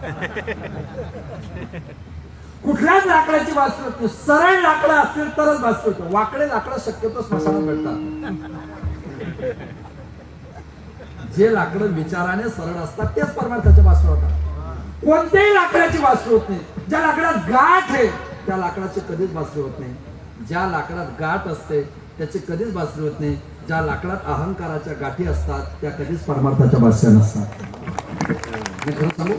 कुठल्याच लाकडाची वास्तू होत नाही सरळ लाकडं असतील तरच वास्तू वाकडे लाकडं शक्यतो स्मशानात भेटतात जे लाकडं विचाराने सरळ असतात तेच परमार्थाच्या वास्तू होतात. कोणत्याही लाकडाची वास्तू होत नाही. ज्या लाकडात गाठ आहे त्या लाकडाची कधीच वास्तू होत नाही. ज्या लाकडात गाठ असते त्याची कधीच बासरी होत नाही. ज्या लाकडात अहंकाराच्या गाठी असतात त्या कधीच परमार्थाच्या भाष्या नसतात. मी खरं सांगू?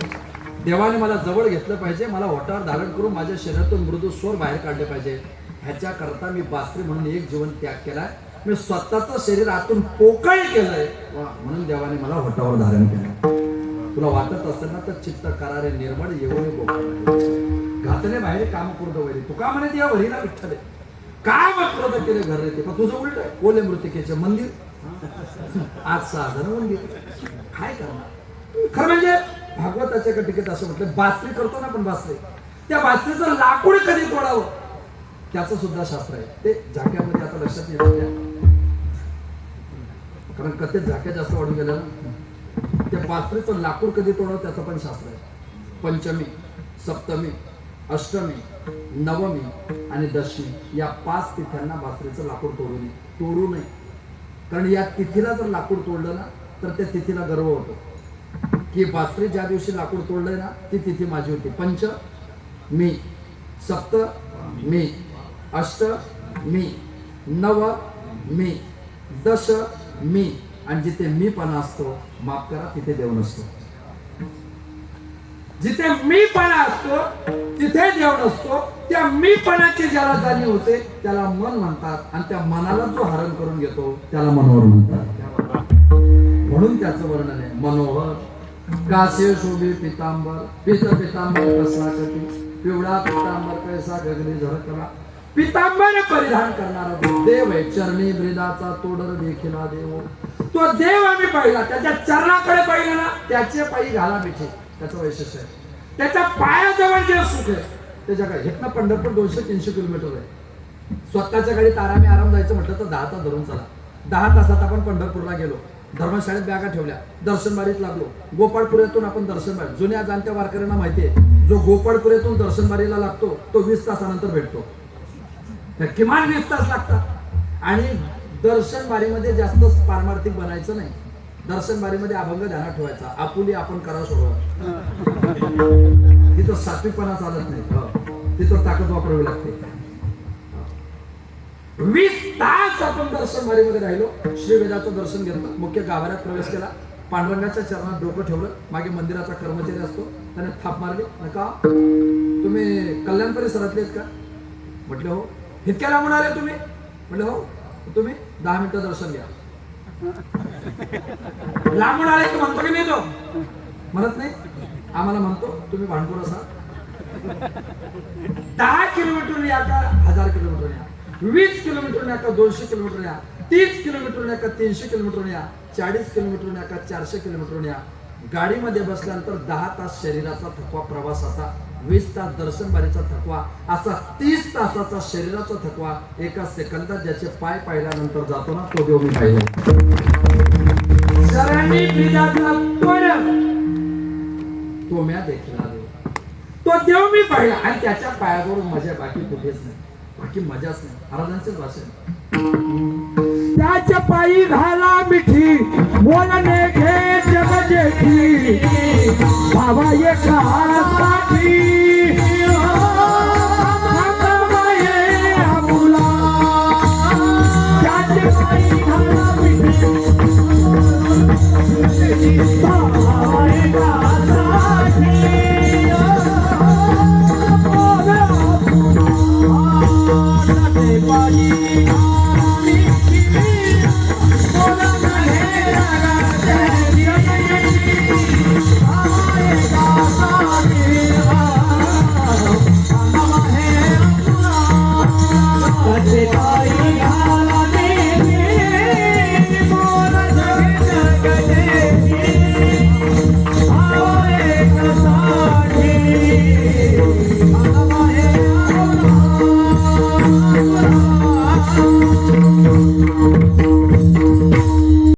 देवाने मला जवळ घेतलं पाहिजे मला ओटावर धारण करून माझ्या शरीरातून मृदू स्वर बाहेर काढले पाहिजे. ह्याच्या करता मी बासरी म्हणून एक जीवन त्याग केलाय. मी स्वतःचं शरीर आतून पोकळ केलंय. म्हणून देवाने मला होटावर धारण केलं तुला वाटत असेल ना तर चित्त करारे निर्मळ येऊन घातले बाहेर काम करतो वैरी. तुका म्हणे या वरीला विठ्ठल. काय मग केले घर येते पण तुझं उलट आहे. ओले मृतिकेचे मंदिर. आज साधन मंदिर. काय करणार? खरं म्हणजे भागवताच्या कटिकेत असं म्हटलं बासरी करतो ना आपण बासरी. त्या बासरीचं लाकूड कधी तोडावं त्याचं सुद्धा शास्त्र आहे. ते झाक्यामध्ये आता लक्षात येत कारण कथेत झाक्या जास्त वाढून गेल्या ना. त्या बासरीचं लाकूड कधी तोडावं त्याचं पण शास्त्र आहे. पंचमी सप्तमी अष्टमी नवमी आणि दशमी या पाच तिथ्यांना बासरीचं लाकूड तोडू नये तोडू नये. कारण या तिथीला जर लाकूड तोडलं ना तर त्या तिथीला गर्व होतो. की बासरी ज्या दिवशी लाकूड तोडलंय ना ती तिथे माझी होती. पंच मी. सप्त मी. अष्ट मी. नव मी. दश मी. आणि जिथे मीपणा असतो माफ करा तिथे देव नसतो. जिथे मीपणा असतो तिथे देव नसतो. त्या मीपणाची ज्याला जाणीव होते त्याला मन म्हणतात. आणि त्या मनाला जो हरण करून घेतो त्याला मनोहर म्हणतात. म्हणून त्याचं वर्णन आहे मनोहर. कासे शोभे पितांबर पित पितांबर कसला कटी पिवळा पितांबर कैसा गगनी झरकला पितांबर परिधान करणारा देव आहे चरणी ब्रिदाचा तोडर देखील देव। तो देव आम्ही पाहिला त्याच्या चरणाकडे पाहिलं ना त्याचे पायी घाला मिठे त्याचं वैशिष्ट्य आहे. त्याच्या पायाजवळ जे सुख आहे त्याच्याकडे हेतनं पंढरपूर दोनशे तीनशे किलोमीटर आहे. स्वतःच्या गाडीत आरामी आराम जायचं म्हटलं तर दहा तास धरून चला. दहा तासात आपण पंढरपूरला गेलो. धर्मशाळेत बॅगा ठेवल्या. दर्शनबारीत लागलो. गोपाळपुऱ्यातून आपण दर्शनबारी जुन्या जाणत्या वारकऱ्यांना माहिती आहे जो गोपाळपुऱ्यातून दर्शनबारीला लागतो तो वीस तासानंतर भेटतो. तर किमान वीस तास लागतात. आणि दर्शनबारीमध्ये जास्त पारमार्थिक बनायचं नाही. दर्शनबारीमध्ये अभंग ध्यानात ठेवायचा. आपुली आपण करा सोडवा. तिथं सात्विकपणा चालत नाही. हो. तिथं ताकद वापरावी लागते. वीस तास आपण दर्शनमध्ये राहिलो. श्रीवेदाचं दर्शन घेतलं. मुख्य गाभाऱ्यात प्रवेश केला. पांडुरंगाच्या चरणात डोकं ठेवलं. मागे मंदिराचा कर्मचारी असतो. त्याने थाप मारली. नका. तुम्ही कल्याण परिसरातले आहेत का? म्हटलं हो. इतक्या लांबून आले तुम्ही? म्हटलं हो. तुम्ही दहा मिनिटं दर्शन घ्या. लांबून आले की म्हणतो की नाही तो? म्हणत नाही? आम्हाला म्हणतो तुम्ही भांडपूर असा दहा किलोमीटर या का हजार किलोमीटर या वीस किलोमीटर या का दोनशे किलोमीटर या तीस किलोमीटर या तीनशे किलोमीटर या चाळीस किलोमीटर या चारशे किलोमीटर या गाडीमध्ये बसल्यानंतर दहा तास शरीराचा थकवा प्रवासाचा वीस तास दर्शनबारीचा थकवा असा तीस तासाचा शरीराचा थकवा एका सेकंदात ज्याचे पाय पाहिल्यानंतर जातो ना तो देऊ मी पाहिजे सरांनी तो म्या देखील आलो. तो देव मी पाहिला आणि त्याच्या पायावरून माझ्या बाकी कुठेच नाही. बाकी मजाच नाही. महाराजांचेच भाषण त्याच्या पायी घाला मिठी बोलणे घे जग जेठी बाबा एका साठी